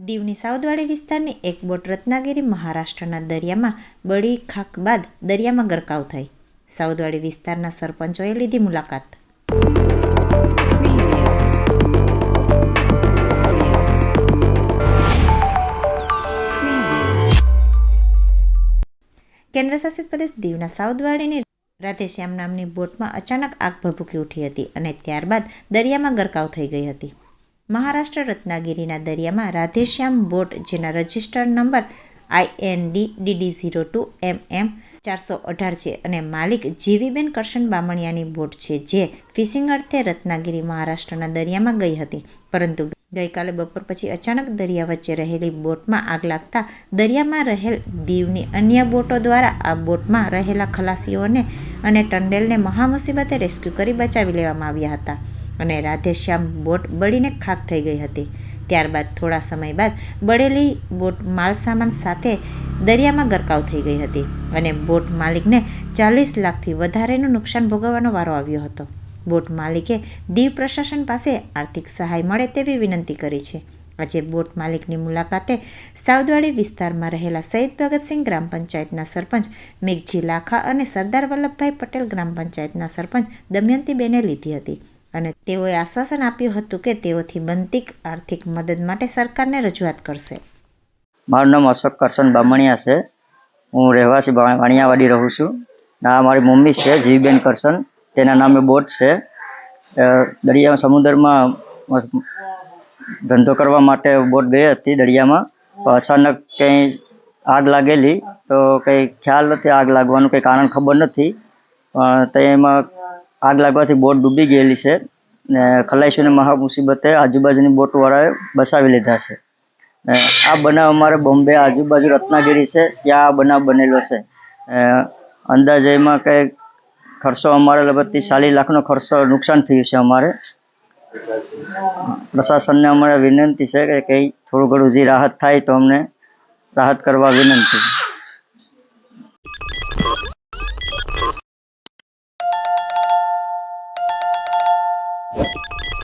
દીવની સાઉદવાડી વિસ્તારની એક બોટ રત્નાગીરી મહારાષ્ટ્રના દરિયામાં બળી ખાક બાદ દરિયામાં ગરકાવ થઈ. સાઉદવાડી વિસ્તારના સરપંચોએ લીધી મુલાકાત. કેન્દ્રશાસિત પ્રદેશ દીવના સાઉદવાડીની રાધેશ્યામ નામની બોટમાં અચાનક આગ ભભૂકી ઉઠી હતી અને ત્યારબાદ દરિયામાં ગરકાવ થઈ ગઈ હતી. મહારાષ્ટ્ર રત્નાગીરીના દરિયામાં રાધેશ્યામ બોટ, જેના registered number IND DD zero two M M ચારસો અઢાર છે અને માલિક જીવીબેન કરશન બામણિયાની બોટ છે, જે ફિશિંગ અર્થે રત્નાગીરી, મહારાષ્ટ્રના દરિયામાં ગઈ હતી. પરંતુ ગઈકાલે બપોર પછી અચાનક દરિયા વચ્ચે રહેલી બોટમાં આગ લાગતા દરિયામાં રહેલ દીવની અન્ય બોટો દ્વારા આ બોટમાં રહેલા ખલાસીઓને અને ટંડેલને મહામુસીબતે રેસ્ક્યુ કરી બચાવી લેવામાં આવ્યા હતા. અને રાધેશ્યામ બોટ બળીને ખાક થઈ ગઈ હતી. ત્યારબાદ થોડા સમય બાદ બળેલી બોટ માલસામાન સાથે દરિયામાં ગરકાવ થઈ ગઈ હતી અને બોટ માલિકને ચાલીસ લાખથી વધારેનું નુકસાન ભોગવવાનો વારો આવ્યો હતો. બોટ માલિકે દીવ પ્રશાસન પાસે આર્થિક સહાય મળે તેવી વિનંતી કરી છે. આજે બોટ માલિકની મુલાકાતે સાવદવાડી વિસ્તારમાં રહેલા શહીદ ભગતસિંહ ગ્રામ પંચાયતના સરપંચ મેઘજી લાખા અને સરદાર વલ્લભભાઈ પટેલ ગ્રામ પંચાયતના સરપંચ દમયંતીબેને લીધી હતી. અને તેઓએ આશ્વાસન આપ્યું હતું કે તેઓથી બનતી આર્થિક મદદ માટે સરકારને રજૂઆત કરશે. મારું નામ અશોક કરશન બામણિયા છે. હું રહેવાસી વાણિયાવાડી રહું છું. આ મારી મમ્મી છે, જીવબેન કરશન. તેના નામે બોટ છે. દરિયા સમુદ્રમાં ધંધો કરવા માટે બોટ ગઈ હતી દરિયામાં. અચાનક કંઈ આગ લાગેલી. તો કંઈ ખ્યાલ નથી આગ લાગવાનું, કંઈ કારણ ખબર નથી. પણ તો એમાં આગ લાગવાથી બોટ ડૂબી ગયેલી છે ને ખલાસીઓને મહા મુસીબતે આજુબાજુની બોટવાળાએ બસાવી લીધા છે. આ બનાવ અમારે બોમ્બે આજુબાજુ રત્નાગીરી છે ત્યાં આ બનાવ બનેલો છે. અ, અંદાજે એમાં કંઈ ખર્ચો અમારે લગભગ ચાલીસ લાખનો ખર્ચો નુકસાન થયું છે અમારે. પ્રશાસનને અમારે વિનંતી છે કે કંઈ થોડું ઘણું જે રાહત થાય તો અમને રાહત કરવા વિનંતી.